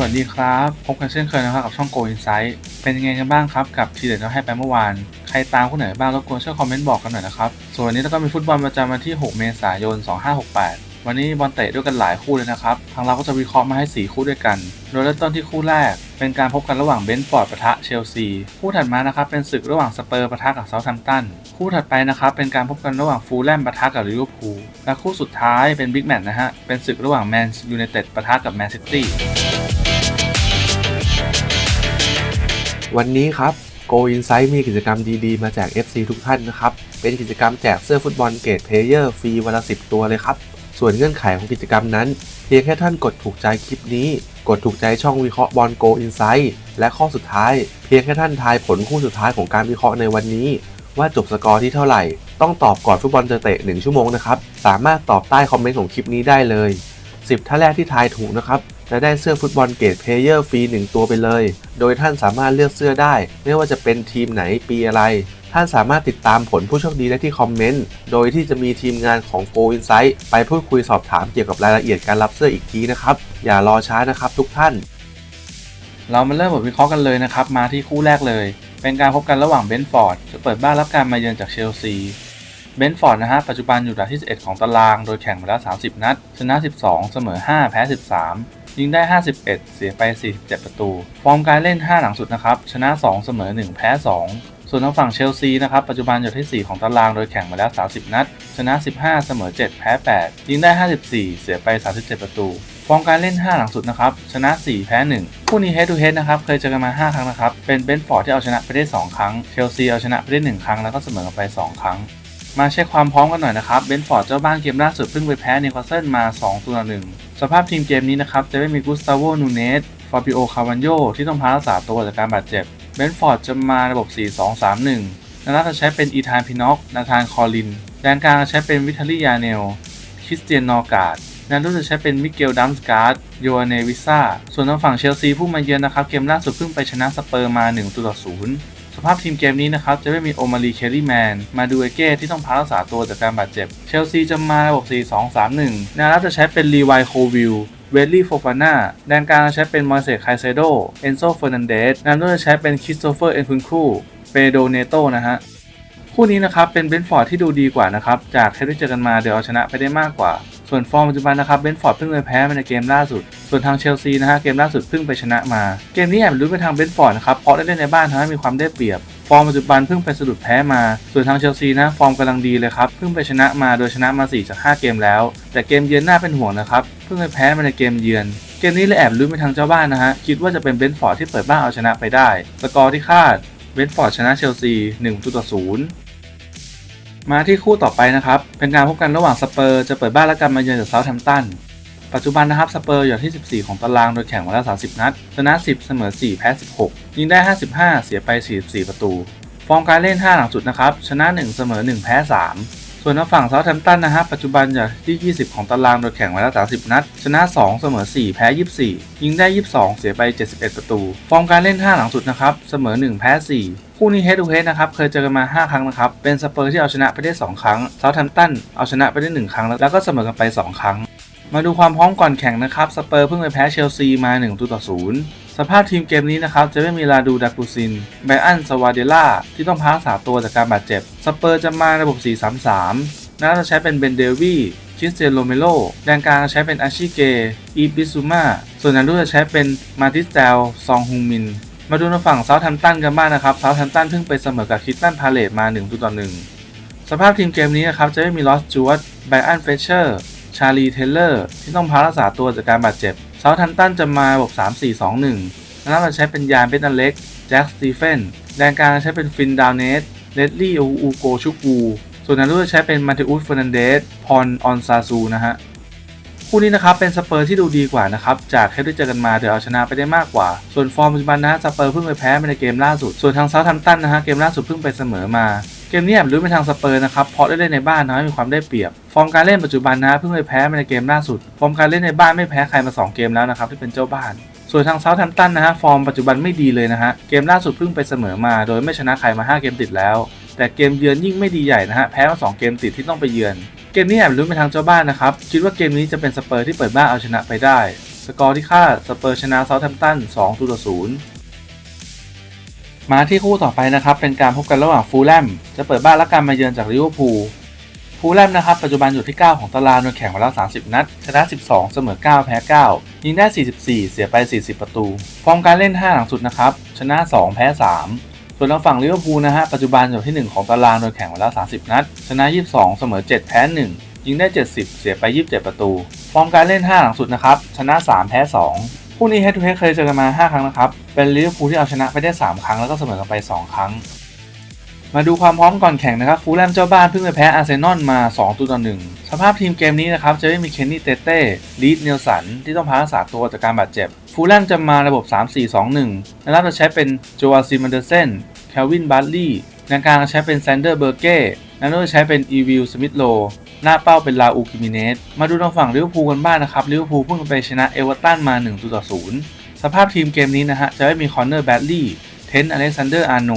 วัสดีครับ พบกันเช่นเคยนะครับกับช่อง Go Insight เป็นยังไงกันบ้างครับ กับทีเด็ดเราให้ไปเมื่อวาน ใครตามคนไหนบ้างรบกวนช่วยคอมเมนต์บอกกันหน่อยนะครับ ส่วนวันนี้เราก็มีฟุตบอลประจำวันที่ 6 เมษายน 2568 วันนี้บอลเตะด้วยกันหลายคู่เลยนะครับ ทางเราก็จะวิเคราะห์มาให้ 4 คู่ด้วยกัน โดยเริ่มต้นที่คู่แรก เป็นการพบกันระหว่างเบนฟอร์ดปะทะเชลซี คู่ถัดมานะครับเป็นศึกระหว่างสเปอร์ปะทะกับเซาท์แฮมป์ตัน คู่ถัดไปนะครับเป็นการพบกันระหว่างฟูลแลมปะทะกับลิเวอร์พูล และคู่สุดท้ายเป็นบิ๊กแมตช์นะฮะ เป็นศึกระหว่างแมนยูไนเต็ดปะทะกับแมนซิตี้ วันนี้ครับ Go Insight มีกิจกรรมดีๆ มาแจก FC ทุกท่านนะครับ เป็นกิจกรรมแจกเสื้อฟุตบอลเกรดเพลเยอร์ฟรีวันละ 10 ตัวเลยครับ ส่วนเงื่อนไขของกิจกรรมนั้น เพียงแค่ท่านกดถูกใจคลิปนี้ กดถูกใจช่องวิเคราะห์บอล Go Insight และข้อสุดท้าย เพียงแค่ท่านทายผลคู่สุดท้ายของการวิเคราะห์ในวันนี้ ว่าจบสกอร์ที่เท่าไหร่ ต้องตอบก่อนฟุตบอลจะเตะ1ชั่วโมงนะครับ สามารถตอบใต้คอมเมนต์ของคลิปนี้ได้เลย 10ท่านแรกที่ทายถูกนะครับ จะได้เสื้อฟุตบอลเกรดเพลเยอร์ฟรี1ตัวไปเลย โดยท่านสามารถเลือกเสื้อได้ ไม่ว่าจะเป็นทีมไหนปีอะไร ท่านสามารถติดตามผลผู้โชคดีได้ที่คอมเมนต์ โดยที่จะมีทีมงานของ Go Insight ไปพูดคุยสอบถามเกี่ยวกับรายละเอียดการรับเสื้ออีกทีนะครับ อย่ารอช้านะครับทุกท่าน เรามาเริ่มบทวิเคราะห์กันเลยนะครับ มาที่คู่แรกเลย เป็นการพบกันระหว่างเบนฟอร์ดจะเปิดบ้านรับการมาเยือนจากเชลซีเบนฟอร์ดนะฮะ ปัจจุบันอยู่อันดับที่ 11 ของตาราง โดยแข่งมาแล้ว 30 นัด ชนะ 12 เสมอ 5 แพ้ 13 ยิงได้ 51 เสียไป 47 ประตู ฟอร์มการเล่น 5 หลังสุดนะครับ ชนะ 2 เสมอ 1 แพ้ 2 ส่วนทางฝั่งเชลซีนะครับ ปัจจุบันอยู่ที่ 4 ของตารางโดยแข่งมาแล้ว 30 นัด ชนะ 15 เสมอ 7 แพ้ 8 ยิงได้ 54 เสียไป 37 ประตู ฟอร์มการเล่น 5 หลังสุดนะครับ ชนะ 4 แพ้ 1 คู่นี้ head to head นะครับ เคยเจอกันมา 5 ครั้งนะครับ เป็นเบนฟอร์ดที่เอาชนะไปได้ 2 ครั้ง เชลซีเอาชนะไปได้ 1 ครั้ง แล้วก็เสมอกันไป 2 ครั้ง มาเช็คความพร้อมกันหน่อยนะครับเบนฟอร์ดเจ้าบ้านเกมล่าสุดเพิ่งไปแพ้นิวคาสเซิลมา2ตัวหนึ่งสภาพทีมเกมนี้นะครับจะไม่มีกุสตาโวนูเนสฟาบิโอคาวันโยที่ต้องพักรักษาตัวจากการบาดเจ็บเบนฟอร์ดจะมาระบบ 4-2-3-1นาจะใช้เป็นอีธานพินอกนาธานคอลินแดนกลางจะใช้เป็นวิทาลียาเนลคริสเตียนนอร์การ์ดแดนรุกจะใช้เป็นมิเกลดัมสการ์ดโยเนวิซ่าส่วนทางฝั่งเชลซีผู้มาเยือนนะครับเกมล่าสุดเพิ่งไปชนะสเปอร์มา1ตัวต่อ0 สภาพทีมเกมนี้นะครับ จะไม่มีโอมารีเคลลี่แมน มาดูเอเก้ที่ต้องพักรักษาตัวจากการบาดเจ็บ เชลซีจะมาระบบ 4-2-3-1แนวรับจะใช้เป็นรีวายโควิลเวลลี่โฟฟาน่าแดนกลางจะใช้เป็นมอยเซสไคเซโด เอนโซเฟอร์นันเดสแดนรุกจะใช้เป็นคริสโตเฟอร์ เอ็นคุนคูเปโดเนโตนะฮะ คู่นี้นะครับเป็นเบนฟอร์ดที่ดูดีกว่านะครับจากที่ได้เจอกันมาเดี๋ยวเอาชนะไปได้มากกว่า ส่วนฟอร์มปัจจุบันนะครับเบนฟอร์ดเพิ่งไปแพ้ในเกมล่าสุด ส่วนทางเชลซีนะฮะเกมล่าสุดเพิ่งไปชนะมา เกมนี้แอบรู้ไปทางเบนฟอร์ดนะครับเพราะได้เล่นในบ้านทำให้มีความได้เปรียบฟอร์มปัจจุบันเพิ่งไปสะดุดแพ้มา ส่วนทางเชลซีนะฟอร์มกำลังดีเลยครับเพิ่งไปชนะมาโดยชนะมา4จาก5เกมแล้ว แต่เกมเยือนน่าเป็นห่วงนะครับเพิ่งไปแพ้มาในเกมเยือน เกมนี้เลยแอบลุ้นไปทางเจ้าบ้านนะฮะคิดว่าจะเป็นเบนฟอร์ดที่เปิดบ้านเอาชนะไปได้ สกอร์ที่คาดเบนฟอร์ดชนะเชลซี1ต่อ0 มาที่คู่ต่อไปนะครับ เป็นการพบกันระหว่างสเปอร์จะเปิดบ้านและกันมาเยือนจากเซาท์แฮมป์ตัน ปัจจุบันนะครับสเปอร์อยู่ที่ 14 ของตารางโดยแข่งมาแล้ว30 นัด ชนะ 10 เสมอ 4 แพ้ 16 ยิงได้ 55 เสียไป 44 ประตู ฟอร์มการเล่น 5 หลังสุดนะครับ ชนะ 1 เสมอ 1 แพ้ 3 ส่วนทางฝั่งเซาท์แฮมป์ตันนะฮะปัจจุบันอยู่ที่ 20 ของตารางโดยแข่งมาแล้ว 30 นัด ชนะ 2 เสมอ 4 แพ้ 24 ยิงได้ 22 เสียไป 71 ประตู ฟอร์มการเล่น 5 หลังสุดนะครับ เสมอ 1 แพ้ 4คู่นี้ head to head นะครับ เคยเจอกันมา 5 ครั้งนะครับ เป็นสเปอร์ที่เอาชนะไปได้ 2 ครั้งเซาท์แฮมป์ตันเอาชนะไปได้ 1 ครั้ง แล้วก็เสมอกันไป 2 ครั้ง มาดูความพร้อมก่อนแข่งนะครับ สเปอร์เพิ่งไปแพ้เชลซีมา1ตัวต่อ0 สภาพทีมเกมนี้นะครับจะไม่มีลาดูดากูซินไบอันสวาเดล่าที่ต้องพักษาตัวจากการบาดเจ็บ สเปอร์จะมาระบบ 4-3-3น่าจะใช้เป็นเบนเดวีคริสเตียนโรเมโลแดนกลางใช้เป็นอาชิเก อีบิซูมา ส่วนนันดูจะใช้เป็นมาติสเตลซองฮุงมิน มาดูในฝั่งเซาท์แฮมป์ตันกันบ้างนะครับ เซาท์แฮมป์ตันเพิ่งไปเสมอกับคิตตันพาเลตมา1ตัวต่อ1สภาพทีมเกมนี้นะครับ จะไม่มีลอสจูวตไบอันเฟเชอร์ ชาลีเทเลอร์ ที่ต้องพักรักษาตัวจากการบาดเจ็บ เซาท์แฮมป์ตันจะมาระบบ 3-4-2-1แล้วจะใช้เป็นยานเบนนันเล็ก แจ็คสตีเฟน แดนกลางใช้เป็นฟินดาวเนสเลดลี่อูโกชุกู ส่วนนันดูจะใช้เป็นมาเทอุสเฟอร์นันเดส พอนออนซาซูนะฮะ คู่นี้นะครับเป็นสเปอร์ที่ดูดีกว่านะครับ จากแค่ได้เจอกันมาเดี๋ยวเอาชนะไปได้มากกว่า ส่วนฟอร์มปัจจุบันนะฮะสเปอร์เพิ่งไปแพ้ในเกมล่าสุด ส่วนทางเซาท์แฮมป์ตันนะฮะเกมล่าสุดเพิ่งไปเสมอมา เกมนี้แอบรู้ไปทางสเปอร์นะครับ เพราะได้เล่นในบ้านทำให้มีความได้เปรียบ ฟอร์มการเล่นปัจจุบันนะเพิ่งไปแพ้มาในเกมล่าสุด ฟอร์มการเล่นในบ้านไม่แพ้ใครมา 2 เกมแล้วนะครับที่เป็นเจ้าบ้าน ส่วนทางเซาท์แฮมป์ตันนะฮะฟอร์มปัจจุบันไม่ดีเลยนะฮะ เกมล่าสุดเพิ่งไปเสมอมา โดยไม่ชนะใครมา 5 เกมติดแล้ว แต่เกมเยือนยิ่งไม่ดีใหญ่นะฮะแพ้มา 2 เกมติดที่ต้องไปเยือน เกมนี้แอบลุ้นไปทางเจ้าบ้านนะครับ คิดว่าเกมนี้จะเป็นสเปอร์ที่เปิดบ้านเอาชนะไปได้ สกอร์ที่คาดสเปอร์ชนะเซาท์แฮมป์ตัน2-0 มาที่คู่ต่อไปนะครับ เป็นการพบกันระหว่างฟูลแลมจะเปิดบ้านรับการมาเยือนจากลิเวอร์พูลฟูลแลมนะครับปัจจุบันอยู่ที่ 9 ของตารางโดยแข่งมาแล้ว 30 นัด ชนะ 12 เสมอ 9 แพ้ 9 ยิงได้ 44 เสียไป 40 ประตู ฟอร์มการเล่น 5 หลังสุดนะครับ ชนะ 2 แพ้ 3 ส่วนทางฝั่งลิเวอร์พูลนะฮะปัจจุบันอยู่ที่ 1 ของตารางโดยแข่งมาแล้ว 30 นัด ชนะ 22 เสมอ 7 แพ้ 1 ยิงได้ 70 เสียไป 27 ประตู ฟอร์มการเล่น 5 หลังสุดนะครับ ชนะ 3 แพ้ 2 คู่นี้ head to head เคยเจอกันมา 5 ครั้งนะครับ เป็นลิเวอร์พูลที่เอาชนะไปได้ 3 ครั้งแล้วก็เสมอกันไป 2 ครั้ง มาดูความพร้อมก่อนแข่งนะครับ ฟูลแลมเจ้าบ้านเพิ่งไปแพ้อาร์เซนอลมา2ตัวต่อ1สภาพทีมเกมนี้นะครับ จะไม่มีเคนนี่เตเต้ลีดเนลสันที่ต้องพักรักษาตัวจากการบาดเจ็บ ฟูลแลมจะมาระบบ 3-4-2-1นะครับจะใช้เป็นโจอาซิมันเดอร์เซนแคลวินบัตลีในกลางใช้เป็นแซนเดอร์เบอร์เก้นั้นจะใช้เป็นอีวิลสมิธโล หน้าเป้าเป็นลาอูกิมิเนส มาดูทางฝั่งลิเวอร์พูลกันบ้างนะครับลิเวอร์พูลเพิ่งไปชนะเอเวอร์ตันมา1ต่อ0สภาพทีมเกมนี้นะฮะจะไม่มีคอนเนอร์แบดลีย์เทนอเล็กซานเดอร์อาร์โน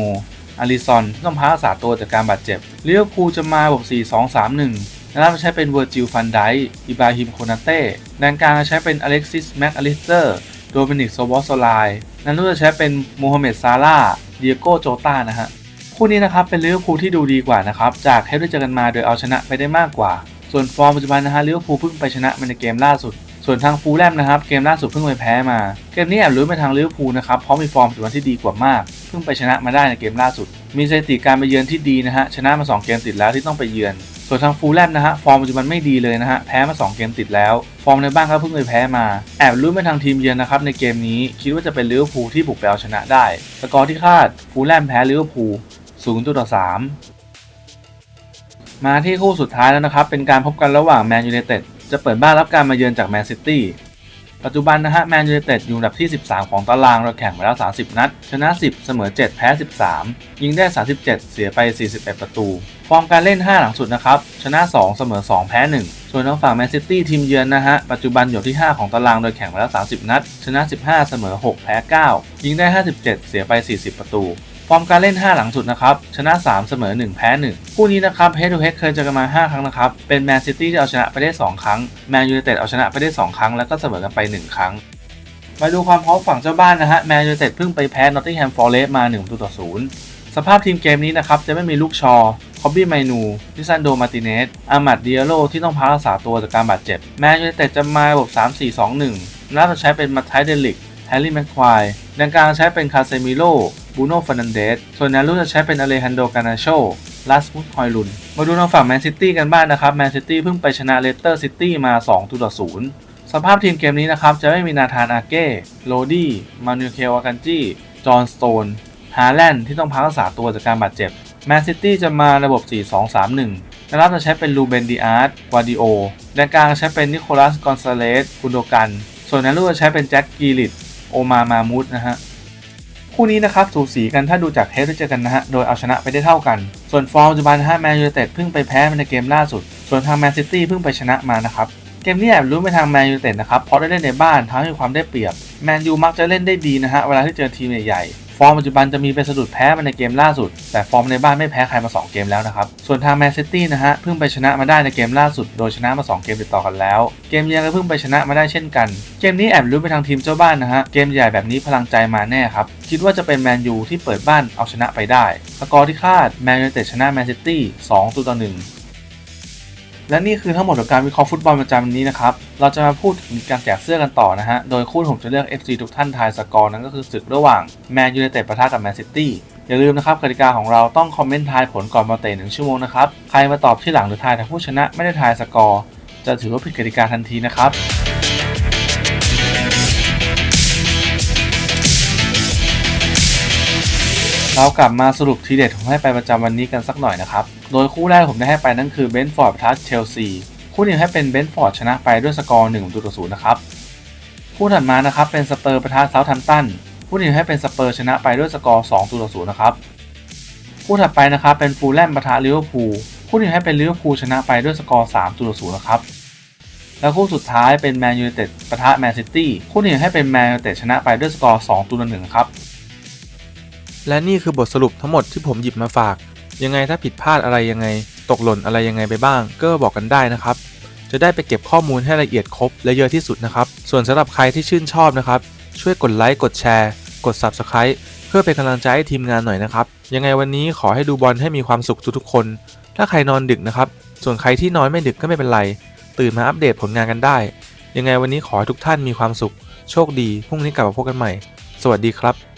อาริซอนที่ต้องพักรักษาตัวจากการบาดเจ็บลิเวอร์พูลจะมาระบบ4-2-3-1นะครับใช้เป็นเวอร์จิลฟันไดอิบราฮิมโคนาเต้แดนกลางจะใช้เป็นอเล็กซิสแม็กอลิสเตอร์โดมินิกโซบอสโซไลนั้นจะใช้เป็นโมฮัมเหม็ดซาร่าเดียโกโจตานะฮะ คู่นี้นะครับเป็นลิเวอร์พูลที่ดูดีกว่านะครับจากให้ได้เจอกันมาโดยเอาชนะไปได้มากกว่า ส่วนฟอร์มปัจจุบันนะฮะลิเวอร์พูลเพิ่งไปชนะมาในเกมล่าสุด ส่วนทางฟูลแลมนะครับเกมล่าสุดเพิ่งไปแพ้มา เกมนี้แอบลุ้นไปทางลิเวอร์พูลนะครับเพราะมีฟอร์มปัจจุบันที่ดีกว่ามาก เพิ่งไปชนะมาได้ในเกมล่าสุด มีสถิติการไปเยือนที่ดีนะฮะชนะมา 2 เกมติดแล้วที่ต้องไปเยือนส่วนทางฟูลแลมนะฮะฟอร์มปัจจุบันไม่ดีเลยนะฮะแพ้มา 2 เกมติดแล้ว ฟอร์มในบ้านก็เพิ่งไปแพ้มา แอบลุ้นไปทางทีมเยือนนะครับในเกมนี้คิดว่าจะเป็นลิเวอร์พูลที่บุกไปเอาชนะได้สกอร์ที่คาดฟูลแลมแพ้ลิเวอร์พูล 0ต่อ3มาที่คู่สุดท้ายแล้วนะครับ เป็นการพบกันระหว่างแมนยูไนเต็ดจะเปิดบ้านรับการมาเยือนจากแมนซิตี้ปัจจุบันนะฮะแมนยูไนเต็ดอยู่อันดับที่ 13 ของตารางเราแข่งมาแล้ว 30 นัด ชนะ 10 เสมอ 7 แพ้ 13 ยิงได้ 37 เสียไป 41 ประตู ฟอร์มการเล่น 5 หลังสุดนะครับ ชนะ 2 เสมอ 2 แพ้ 1 ส่วนทางฝั่งแมนซิตี้ทีมเยือนนะฮะ ปัจจุบันอยู่ที่ 5 ของตารางโดยแข่งมาแล้ว 30 นัด ชนะ 15 เสมอ 6 แพ้ 9 ยิงได้ 57 เสียไป 40 ประตู ฟอร์มการเล่น 5 หลังสุดนะครับ ชนะ 3 เสมอ 1 แพ้ 1 คู่นี้นะครับ Head to Head เคยเจอกันมา 5 ครั้งนะครับ เป็นแมนซิตี้ที่เอาชนะไปได้ 2 ครั้งแมนยูไนเต็ดเอาชนะไปได้ 2 ครั้ง แล้วก็เสมอกันไป 1 ครั้ง มาดูความพร้อมฝั่งเจ้าบ้านนะฮะแมนยูไนเต็ดเพิ่งไปแพ้นอตติงแฮมฟอร์เรสต์มา1ประตูต่อ0สภาพทีมเกมนี้นะครับจะไม่มีลูกชอคอบบี้ไมนูลิซันโด มาติเนสอามัดเดียโลที่ต้องพักรักษาตัวจากการบาดเจ็บ แมนยูไนเต็ดจะมาระบบ 3-4-2-1น่าจะใช้เป็นมาไทเดลิกแฮร์รี่แม็กควายดังกลางใช้เป็นคาเซมิโล บูโน่ฟานันเดสส่วนแนวรุกจะใช้เป็นอเลฮันโดกานาโชลาสมุสฮอยลุน มาดูทางฝั่งแมนซิตี้กันบ้างนะครับแมนซิตี้เพิ่งไปชนะเลสเตอร์ซิตี้มา2ต่อ0สภาพทีมเกมนี้นะครับ จะไม่มีนาธานอาเก้โรดี้มานูเคลอากันจีจอห์นสโตนฮาแลนด์ที่ต้องพักรักษาตัวจากการบาดเจ็บแมนซิตี้จะมาระบบ 4-2-3-1นะครับจะใช้เป็นลูเบนดิอาร์ตวาดิโอแดนกลางใช้เป็นนิโคลัสกอนซาเลสกุนโดกัน ส่วนแนวรุกจะใช้เป็นแจ็คกีริตโอมามามูดนะฮะ คู่นี้นะครับสูสีกันถ้าดูจากเทสที่เจอกันนะฮะ โดยเอาชนะไปได้เท่ากัน ส่วนฟอร์มปัจจุบันฮะแมนยูเต็ดเพิ่งไปแพ้ในเกมล่าสุด ส่วนทางแมนซิตี้เพิ่งไปชนะมานะครับ เกมนี้แอบรู้ไปทางแมนยูเต็ดนะครับเพราะได้เล่นในบ้านทั้งมีความได้เปรียบแมนยูมักจะเล่นได้ดีนะฮะเวลาที่เจอทีมใหญ่ ฟอร์มปัจจุบันจะมีเป็นสะดุดแพ้มาในเกมล่าสุด แต่ฟอร์มในบ้านไม่แพ้ใครมา 2 เกมแล้วนะครับ ส่วนทางแมนซิตี้นะฮะเพิ่งไปชนะมาได้ในเกมล่าสุด โดยชนะมา 2 เกมติดต่อกันแล้ว เกมเยือนก็เพิ่งไปชนะมาได้เช่นกัน เกมนี้แอบรู้ไปทางทีมเจ้าบ้านนะฮะเกมใหญ่แบบนี้พลังใจมาแน่ครับคิดว่าจะเป็นแมนยูที่เปิดบ้านเอาชนะไปได้สกอร์ที่คาดแมนยูเต็ดชนะแมนซิตี้2ต่อ1 และนี่คือทั้งหมดของการวิเคราะห์ฟุตบอลประจำวันนี้นะครับ เราจะมาพูดถึงการแจกเสื้อกันต่อนะฮะ โดยคู่ผมจะเลือก FC ทุกท่านทายสกอร์นั้นก็คือศึกระหว่างแมนยูไนเต็ดปะทะกับแมนซิตี้อย่าลืมนะครับกติกาของเราต้องคอมเมนต์ทายผลก่อนมาเตะหนึ่งชั่วโมงนะครับ ใครมาตอบที่หลังหรือทายแต่ผู้ชนะไม่ได้ทายสกอร์จะถือว่าผิดกติกาทันทีนะครับ เรากลับมาสรุปทีเด็ดของให้ไปประจำวันนี้กันสักหน่อยนะครับ โดยคู่แรกผมได้ให้ไปนั่นคือเบนฟอร์ดทัสเชลซี คู่นี้ให้เป็นเบนฟอร์ดชนะไปด้วยสกอร์1ต่อ0นย์นะครับ คู่ถัดมานะครับเป็นสเปอร์ประทะเซาท์แฮมตัน คู่นี้ให้เป็นสเปอร์ชนะไปด้วยสกอร์2ต่อ0นย์นะครับ คู่ถัดไปนะครับเป็นฟูลแลมประทะลิเวอร์พูล คู่นี้ให้เป็นลิเวอร์พูลชนะไปด้วยสกอร์3ต่อ0นย์นะครับ แล้วคู่สุดท้ายเป็นแมนยูไนเต็ดปะทะแมนซิตี้ คู่นี้ให้เป็นแมนยูไนเต็ดชนะไปด้วยสกอร์2ต่อ1ครับ และนี่คือบทสรุปทั้งหมดที่ผมหยิบมาฝาก ยังไงถ้าผิดพลาดอะไรยังไง ตกหล่นอะไรยังไงไปบ้าง ก็บอกกันได้นะครับ จะได้ไปเก็บข้อมูลให้ละเอียดครบและเยอะที่สุดนะครับ ส่วนสำหรับใครที่ชื่นชอบนะครับ ช่วยกดไลค์กดแชร์ กด Subscribe เพื่อเป็นกำลังใจให้ทีมงานหน่อยนะครับ ยังไงวันนี้ขอให้ดูบอลให้มีความสุขทุกๆคน ถ้าใครนอนดึกนะครับ ส่วนใครที่นอนไม่ดึกก็ไม่เป็นไร ตื่นมาอัปเดตผลงานกันได้ ยังไงวันนี้ขอให้ทุกท่านมีความสุข โชคดีพรุ่งนี้กลับมาพบกันใหม่ สวัสดีครับ